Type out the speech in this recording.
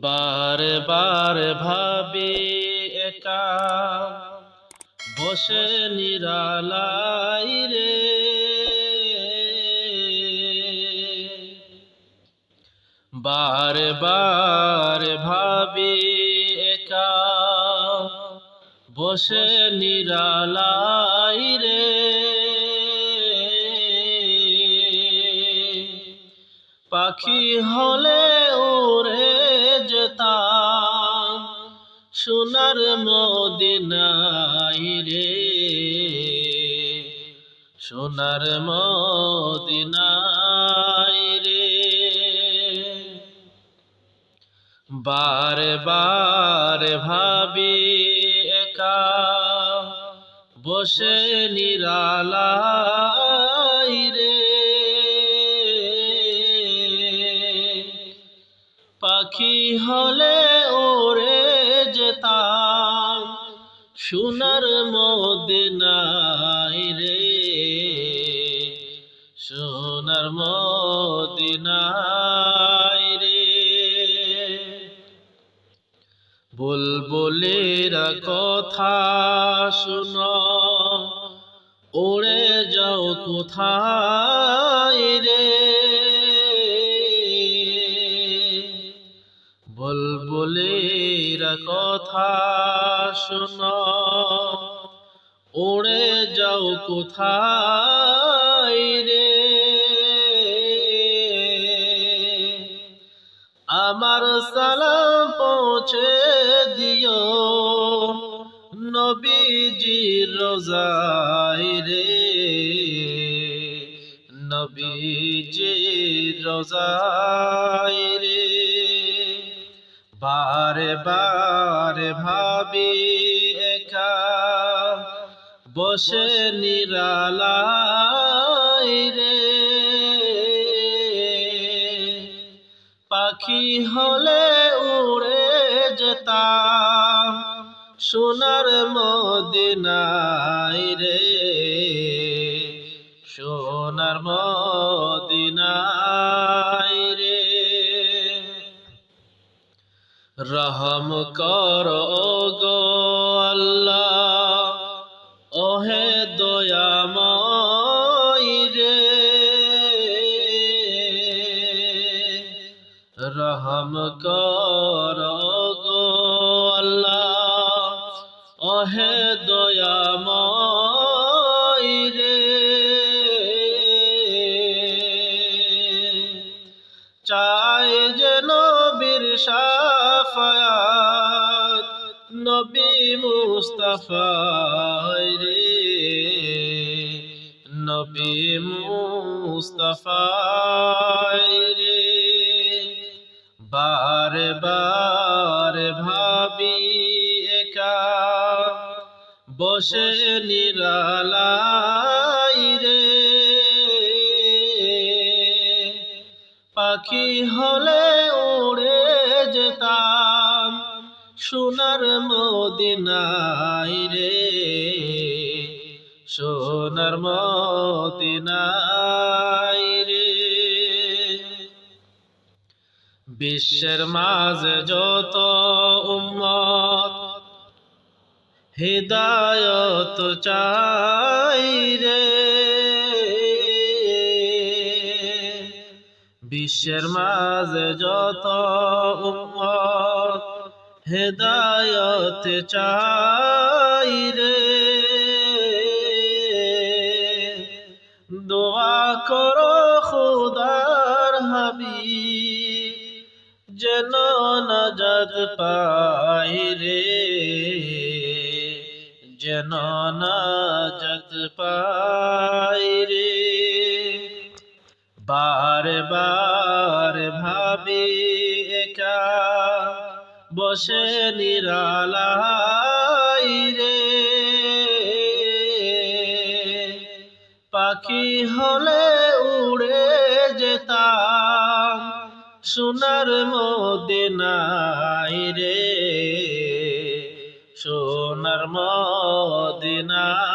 বারে বারে ভাবি একা। বসে নিরালাই রে। বারে বারে ভাবি একা। বসে নিরালাই রে। পাখি হলে যেতাম সোনার মদিনাই রে। সোনার মদিনাই রে। বারে বারে ভাবি একা বসে নিরালাই রে। পাখি হলে ওরে যেতাম। সোনার মদিনাই রে সোনার মদিনাই রে। বুলবুলেরা কথা শুনো ওড়ে যাও কোথায় রে? শুনো। ওড়ে যাও কোথায় রে? আমার সালাম পৌঁছে দিও নবীজির রোজাই রে। নবীজির রোজাই রে। বারে বারে ভাবি একা। বসে নিরালাই রে। পাখি হলে উড়ে যেতাম, সোনার মদিনাই রে। সোনার মদিনাই রহম কর গো আল্লাহ। ওহে দয়াময় রে। রহম কর গো আল্লাহ। ওহে দয়াময় রে। চাই যে নবীর সাফায়াত। নবী মুস্তাফায় রে। নবী মুস্তাফায় রে। বারে বারে ভাবি একা। বসে নিরালাই রে। পাখি হলে উড়ে যেতাম। সোনার মদিনাই রে, সোনার মদিনাই রে। বিশ্বের মাঝে যত উম্মত হৃদায়ত চাই রে বিশ্বের মাঝে যত উম্মত হেদায়ত চাই রে। দোয়া করো খুদার হাবি যেন নজর পাই রে। যেন নজর পাই রে। বারে বারে একা বসে নিরালাই রে। পাখি হলে উড়ে যেতাম সোনার মদিনাই রে। সোনার মদিনাই